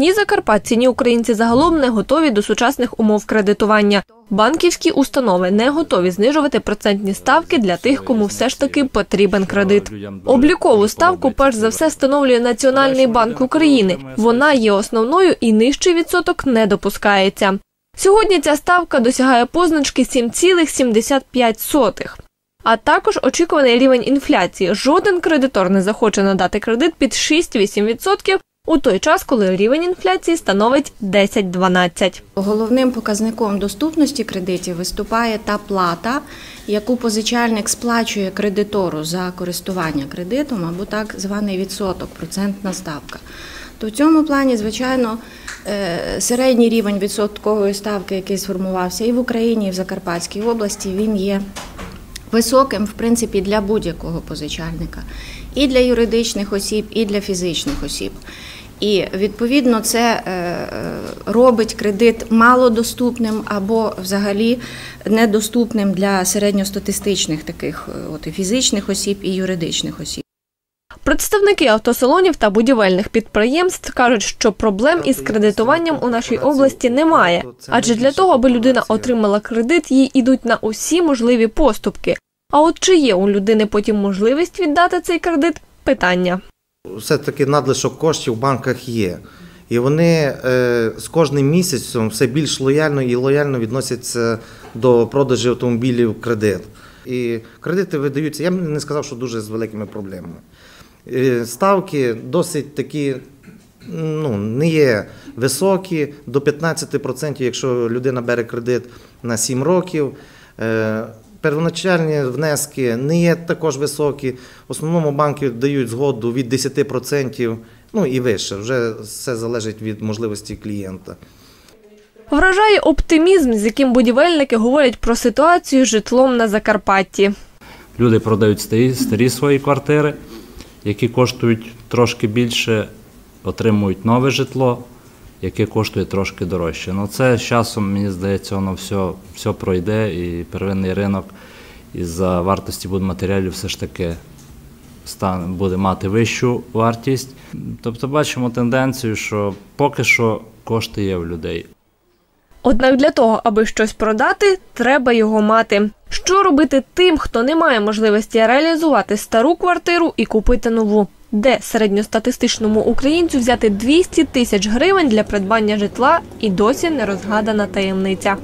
Ні закарпатці, ні українці загалом не готові до сучасних умов кредитування. Банківські установи не готові знижувати процентні ставки для тих, кому все ж таки потрібен кредит. Облікову ставку перш за все встановлює Національний банк України. Вона є основною і нижчий відсоток не допускається. Сьогодні ця ставка досягає позначки 7,75. А також очікуваний рівень інфляції. Жоден кредитор не захоче надати кредит під 6-8% у той час, коли рівень інфляції становить 10-12%. Головним показником доступності кредитів виступає та плата, яку позичальник сплачує кредитору за користування кредитом або так званий відсоток, процентна ставка. То в цьому плані, звичайно, е, середній рівень відсоткової ставки, який сформувався і в Україні, і в Закарпатській області, він є високим, в принципі, для будь-якого позичальника, і для юридичних осіб, і для фізичних осіб. І відповідно це е, е, робить кредит малодоступним або взагалі недоступним для середньостатистичних таких е, от фізичних осіб і юридичних осіб. Представники автосалонів та будівельних підприємств кажуть, що проблем із кредитуванням у нашій області немає. Адже для того, аби людина отримала кредит, їй ідуть на усі можливі поступки. А от чи є у людини потім можливість віддати цей кредит питання. все-таки надлишок коштів в банках є. І вони е, з кожним місяцем все більш лояльно і лояльно відносяться до продажу автомобілів кредит. І кредити видаються, я б не сказав, що дуже з великими проблемами. Е, ставки досить такі ну, не є високі, до 15%, якщо людина бере кредит на 7 років. Е, Первоначальні внески не є також високі. В основному банки дають згоду від 10%, ну і вище. Вже все залежить від можливості клієнта. Вражає оптимізм, з яким будівельники говорять про ситуацію з житлом на Закарпатті. Люди продають старі, старі свої квартири, які коштують трошки більше, отримують нове житло, яке коштує трошки дорожче. Ну це з часом, мені здається, воно все, все пройде і первинний ринок із-за вартості будматеріалів все ж таки стане, буде мати вищу вартість. Тобто бачимо тенденцію, що поки що кошти є в людей. Однак для того, аби щось продати, треба його мати. Що робити тим, хто не має можливості реалізувати стару квартиру і купити нову? Де середньостатистичному українцю взяти 200 тисяч гривень для придбання житла і досі не розгадана таємниця.